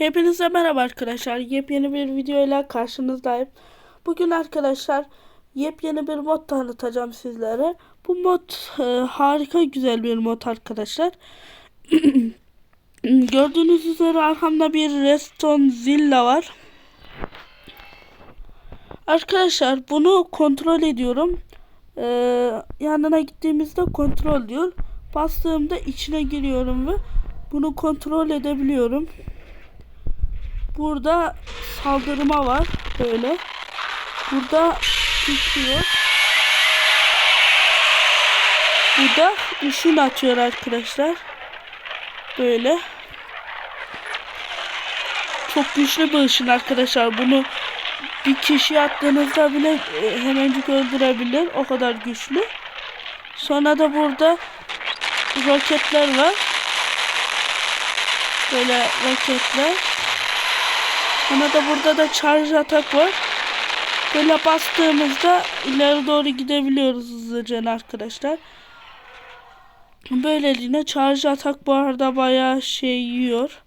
Hepinize merhaba arkadaşlar. Yepyeni bir videoyla karşınızdayım. Bugün arkadaşlar yepyeni bir mod tanıtacağım sizlere. Bu mod e, harika güzel bir mod arkadaşlar. Gördüğünüz üzere arkamda bir Reston Zilla var. Arkadaşlar bunu kontrol ediyorum. Ee, yanına gittiğimizde kontrol diyor. Bastığımda içine giriyorum ve bunu kontrol edebiliyorum. Burada saldırma var böyle. Burada tutuyor. Burada ışın atıyor arkadaşlar. Böyle. Çok güçlü bir ışın arkadaşlar. Bunu bir kişi attığınızda bile e, hemencik öldürebilir. O kadar güçlü. Sonra da burada roketler var. Böyle roketler. Sonra da burada da charge atak var. Böyle bastığımızda ileri doğru gidebiliyoruz hızlıca arkadaşlar. Böyleliğine charge atak bu arada bayağı şey yiyor.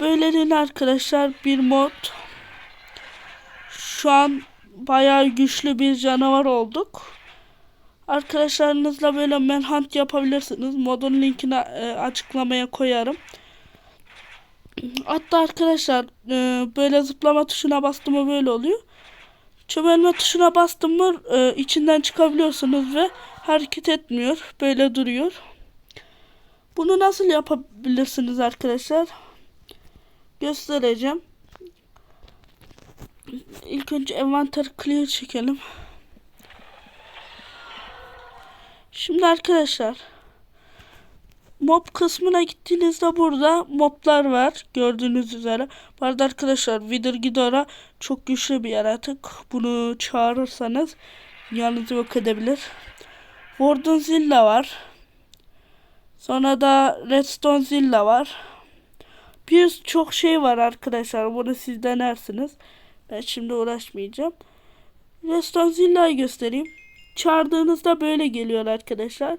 Böyleliğine arkadaşlar bir mod. Şu an bayağı güçlü bir canavar olduk. Arkadaşlarınızla böyle manhunt yapabilirsiniz. Modun linkini e, açıklamaya koyarım. Hatta arkadaşlar e, böyle zıplama tuşuna bastım mı böyle oluyor. Çömelme tuşuna bastım mı e, içinden çıkabiliyorsunuz ve hareket etmiyor. Böyle duruyor. Bunu nasıl yapabilirsiniz arkadaşlar? Göstereceğim. İlk önce envanter clear çekelim. Şimdi arkadaşlar mob kısmına gittiğinizde burada moblar var gördüğünüz üzere. Bu arada arkadaşlar Wither Ghidorah çok güçlü bir yaratık. Bunu çağırırsanız yanınızı yok edebilir. Warden Zilla var. Sonra da Redstone Zilla var. Bir çok şey var arkadaşlar. Bunu siz denersiniz. Ben şimdi uğraşmayacağım. Redstone Zilla'yı göstereyim. Çağırdığınızda böyle geliyor arkadaşlar.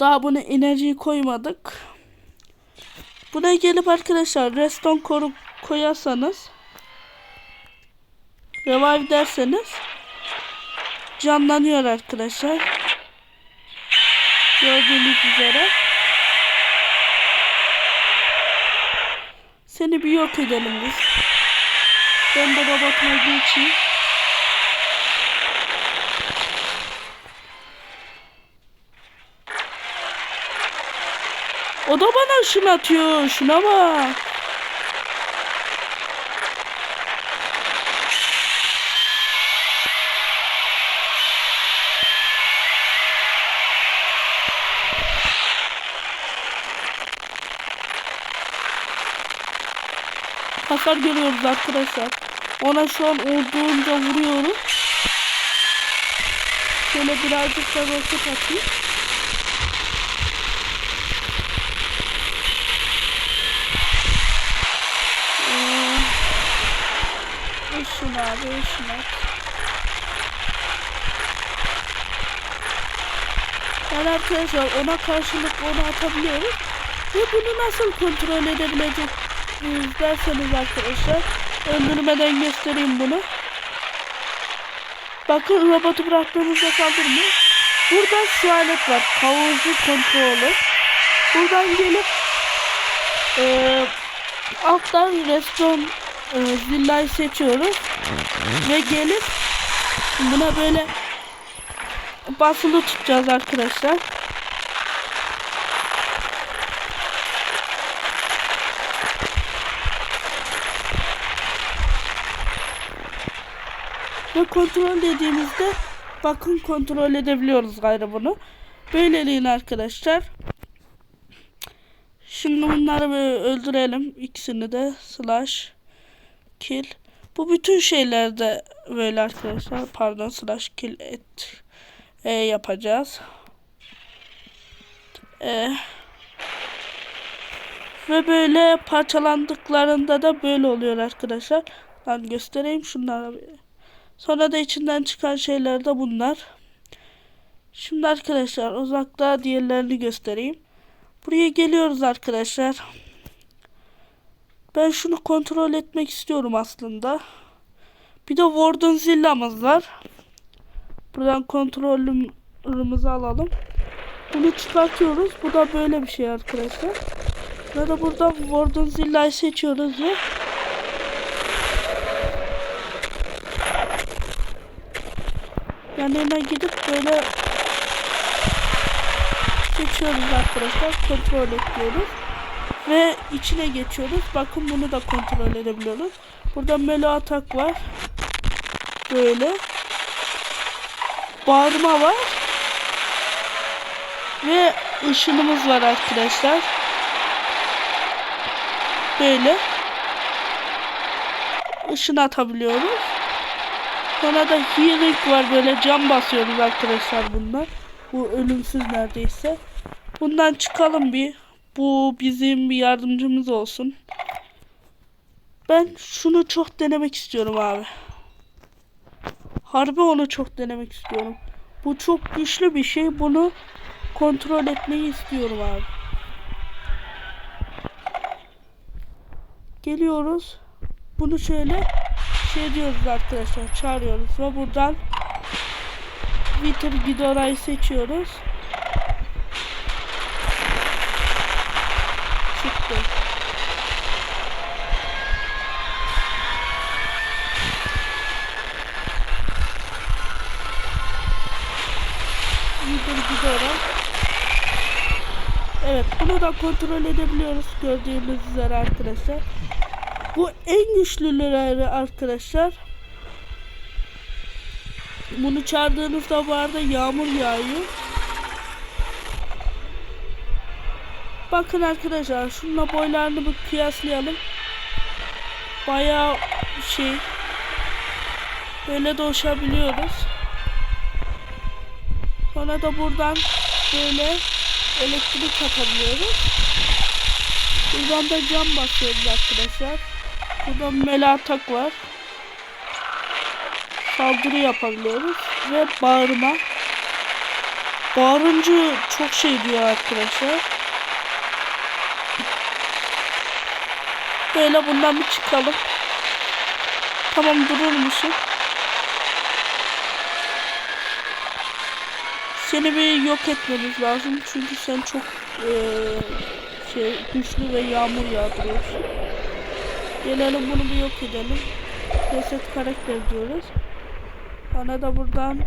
Daha bunu enerjiyi koymadık. Buna gelip arkadaşlar reston koru koyarsanız revive derseniz canlanıyor arkadaşlar. Gördüğünüz üzere. Seni bir yok edelim biz. Ben de robotuma geçeyim. O da bana ışın atıyor. Şuna bak. Hasar görüyoruz arkadaşlar. Ona şu an olduğunca vuruyorum. Şöyle birazcık da roket atayım. Işın abi at. Yani arkadaşlar ona karşılık onu atabiliyoruz. Ve bunu nasıl kontrol edebileceksiniz derseniz arkadaşlar. Öldürmeden göstereyim bunu. Bakın robotu bıraktığımızda saldırmıyor. Burada şu alet var. Kavurucu kontrolü. Buradan gelip e, alttan restoran e, zillayı seçiyoruz ve gelip buna böyle basılı tutacağız arkadaşlar. Ve kontrol dediğimizde bakın kontrol edebiliyoruz gayrı bunu. Böyleliğine arkadaşlar. Şimdi bunları böyle öldürelim. İkisini de slash kill. Bu bütün şeylerde böyle arkadaşlar. Pardon slash kill et e, yapacağız. E, ve böyle parçalandıklarında da böyle oluyor arkadaşlar. Ben göstereyim şunları. Sonra da içinden çıkan şeyler de bunlar. Şimdi arkadaşlar uzakta diğerlerini göstereyim. Buraya geliyoruz arkadaşlar. Ben şunu kontrol etmek istiyorum aslında. Bir de Warden Zilla'mız var. Buradan kontrolümüzü alalım. Bunu çıkartıyoruz. Bu da böyle bir şey arkadaşlar. Ya da buradan Warden Zilla'yı seçiyoruz ve yanına gidip böyle seçiyoruz arkadaşlar. Kontrol ediyoruz. Ve içine geçiyoruz. Bakın bunu da kontrol edebiliyoruz. Burada melo atak var. Böyle. Bağırma var. Ve ışınımız var arkadaşlar. Böyle. Işın atabiliyoruz. Sonra da healing var böyle cam basıyoruz arkadaşlar bunlar. Bu ölümsüz neredeyse. Bundan çıkalım bir. Bu bizim bir yardımcımız olsun. Ben şunu çok denemek istiyorum abi. Harbi onu çok denemek istiyorum. Bu çok güçlü bir şey. Bunu kontrol etmeyi istiyorum abi. Geliyoruz. Bunu şöyle şey diyoruz arkadaşlar. Çağırıyoruz ve buradan Twitter Gidora'yı seçiyoruz. Twitter Gidora. Evet bunu da kontrol edebiliyoruz gördüğünüz üzere arkadaşlar. Bu en güçlüleri arkadaşlar. Bunu çağırdığınızda bu arada yağmur yağıyor. Bakın arkadaşlar şununla boylarını bir kıyaslayalım. Bayağı şey böyle doşabiliyoruz. Sonra da buradan böyle elektrik atabiliyoruz. Buradan da cam basıyoruz arkadaşlar. Burada mela atak var. Saldırı yapabiliyoruz. Ve bağırma. Bağırınca çok şey diyor arkadaşlar. Böyle bundan bir çıkalım. Tamam durur musun? Seni bir yok etmemiz lazım. Çünkü sen çok eee, şey güçlü ve yağmur yağdırıyorsun. Gelelim bunu bir yok edelim. Reset karakter diyoruz. Bana da buradan yok.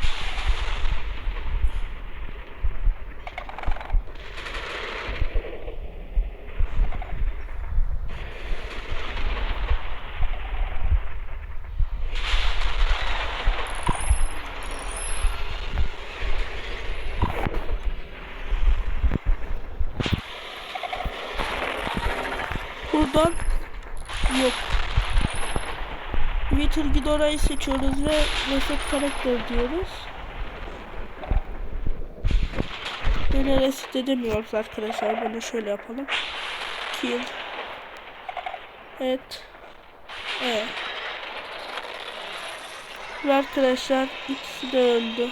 Gidora'yı seçiyoruz ve reset karakter diyoruz. Böyle reset edemiyoruz arkadaşlar. Bunu şöyle yapalım. Kill. Evet. Evet. Ve arkadaşlar ikisi de öldü.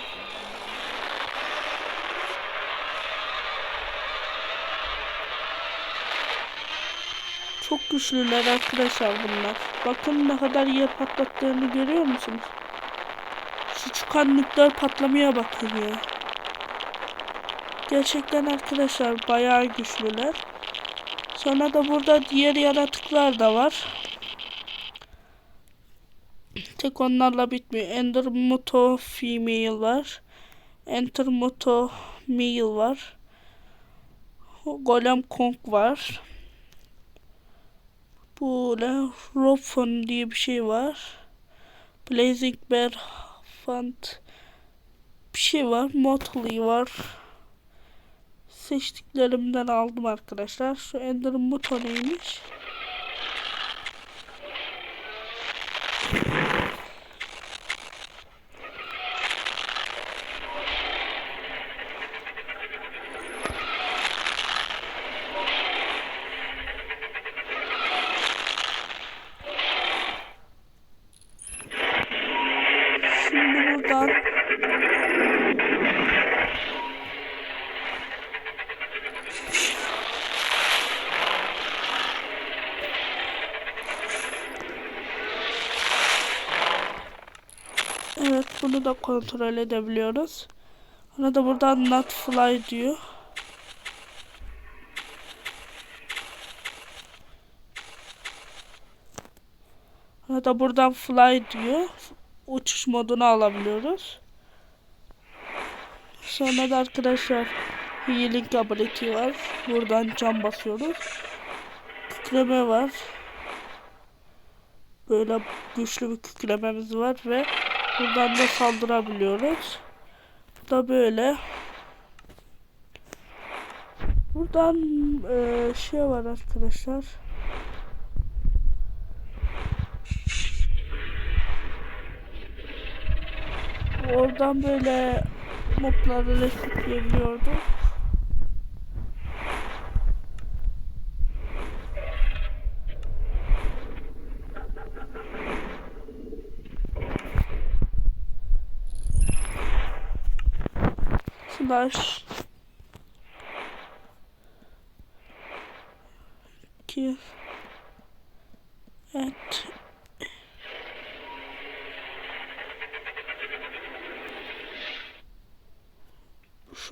Çok güçlüler arkadaşlar bunlar. Bakın ne kadar yer patlattığını görüyor musunuz? Şu çıkan nükleer patlamaya bakın ya. Gerçekten arkadaşlar bayağı güçlüler. Sonra da burada diğer yaratıklar da var. Tek onlarla bitmiyor. Ender Moto Female var. Enter Moto Male var. Golem Kong var. Böyle Robfon diye bir şey var. Blazing Bear Font bir şey var. Motley var. Seçtiklerimden aldım arkadaşlar. Şu Ender Moto neymiş? buradan. Evet bunu da kontrol edebiliyoruz. Ona da buradan not fly diyor. Ona da buradan fly diyor. Uçuş modunu alabiliyoruz. Sonra da arkadaşlar healing ability var. Buradan cam basıyoruz. Kükreme var. Böyle güçlü bir kükrememiz var ve buradan da saldırabiliyoruz. Bu da böyle. Buradan eee, şey var arkadaşlar. Oradan böyle mobları resetleyebiliyorduk. Slash iki et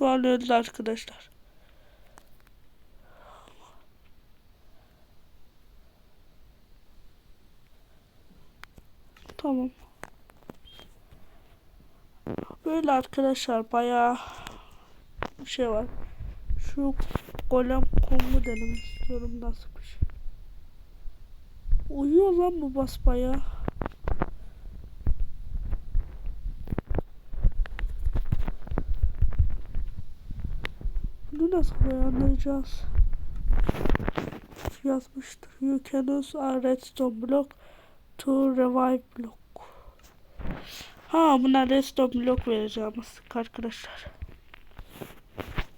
Şu an öldü arkadaşlar. Tamam. Böyle arkadaşlar bayağı bir şey var. Şu golem komu denemek istiyorum nasıl bir şey. Uyuyor lan bu bas bayağı. Bunu nasıl ayarlayacağız? Yazmıştır. You can use a redstone block to revive block. Ha buna redstone block vereceğimiz arkadaşlar.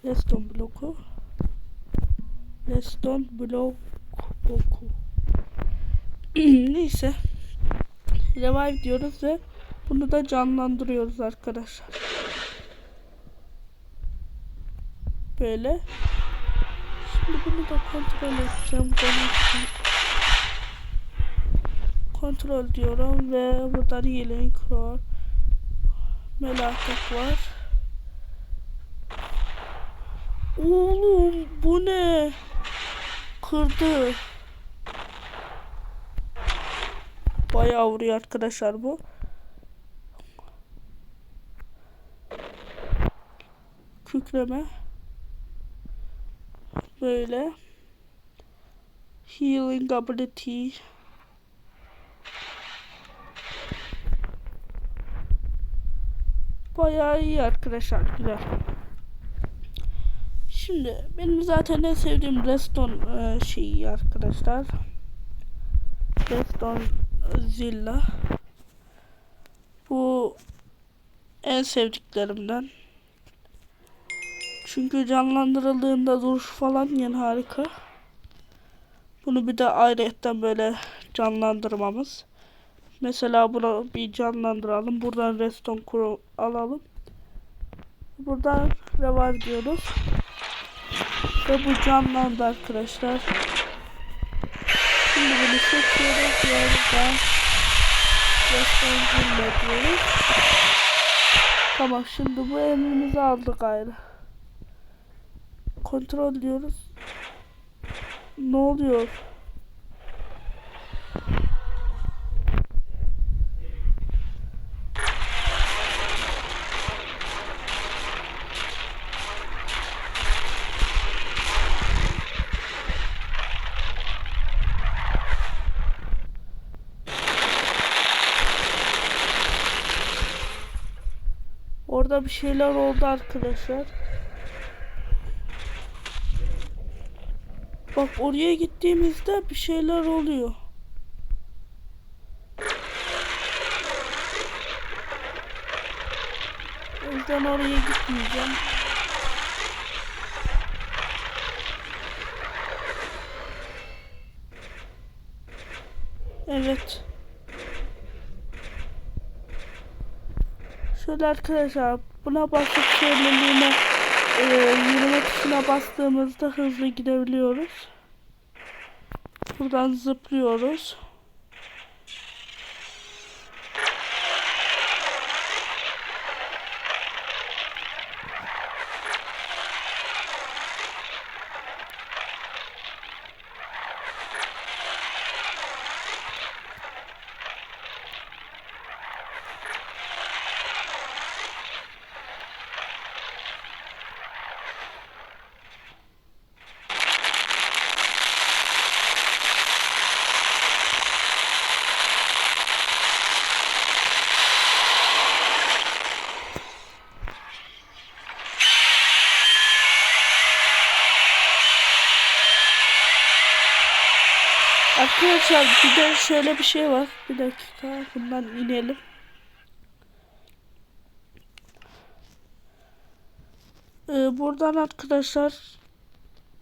Redstone bloku. Redstone block boku. Neyse. Revive diyoruz ve bunu da canlandırıyoruz arkadaşlar. Böyle. Şimdi bunu da kontrol edeceğim. Kontrol diyorum ve burada healing var. Melaket var. Oğlum bu ne? Kırdı. Bayağı vuruyor arkadaşlar bu. Kükreme. Böyle. Healing ability. Bayağı iyi arkadaşlar. Güzel. Şimdi benim zaten en sevdiğim Reston e, şeyi arkadaşlar. Reston Zilla. Bu en sevdiklerimden. Çünkü canlandırıldığında duruş falan yine harika. Bunu bir de ayrıyetten böyle canlandırmamız. Mesela bunu bir canlandıralım. Buradan Reston Kuru alalım. Buradan revive diyoruz. Ve bu canlandı arkadaşlar. Şimdi bunu seçiyoruz. Yerden Reston Zilla diyoruz. Tamam şimdi bu emrimizi aldık gayrı. Kontrol diyoruz. Ne oluyor? Orada bir şeyler oldu arkadaşlar. Bak oraya gittiğimizde bir şeyler oluyor. O yüzden oraya gitmeyeceğim. Evet. Şöyle arkadaşlar buna basıp söylediğine e, yürüme tuşuna bastığımızda hızlı gidebiliyoruz. Buradan zıplıyoruz. Arkadaşlar bir de şöyle bir şey var. Bir dakika bundan inelim. Ee, buradan arkadaşlar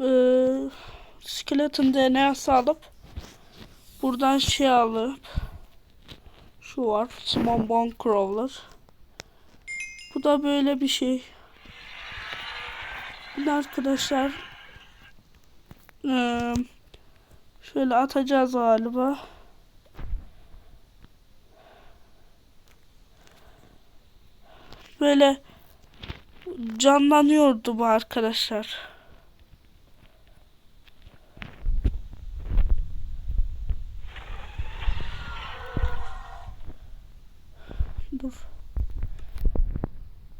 ee, skeleton DNA'sı alıp buradan şey alıp şu var Small Bone Crawler bu da böyle bir şey Bunu arkadaşlar ee, şöyle atacağız galiba böyle canlanıyordu bu arkadaşlar. Dur.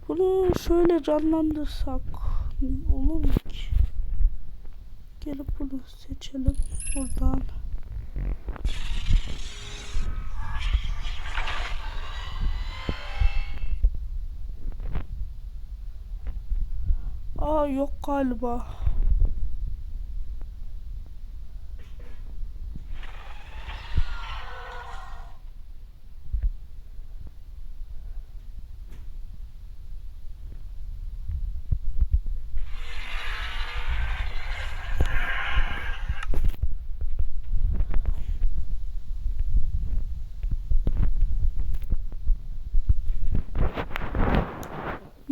Bunu şöyle canlandırsak olur mu ki? Gelip bunu seçelim buradan. Aa yok galiba.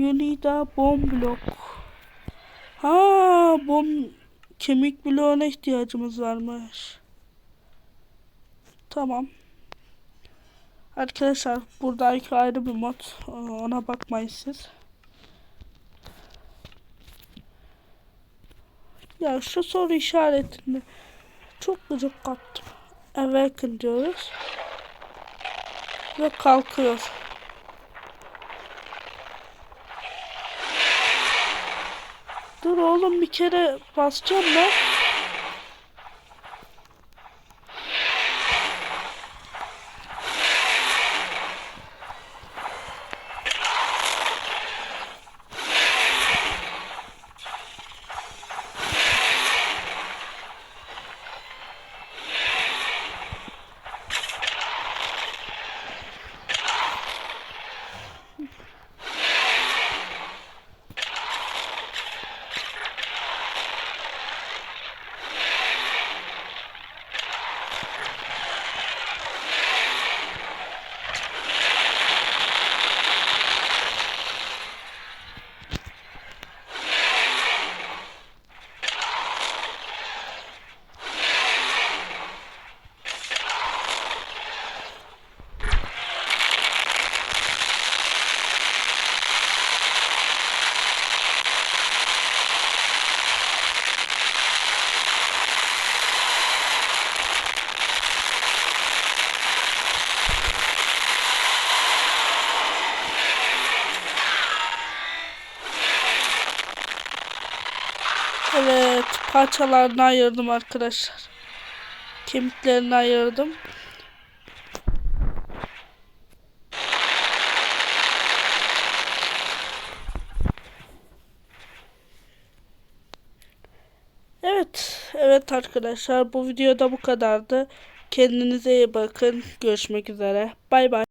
You need a bomb block. Ha, bom kemik bloğuna ihtiyacımız varmış. Tamam. Arkadaşlar burada iki ayrı bir mod. Ona bakmayın siz. Ya şu soru işaretini çok gıcık kaptım. Awaken diyoruz. Ve kalkıyor. Dur oğlum bir kere basacağım ben. Evet parçalarını ayırdım arkadaşlar. Kemiklerini ayırdım. Evet, evet arkadaşlar bu videoda bu kadardı. Kendinize iyi bakın. Görüşmek üzere. Bay bay.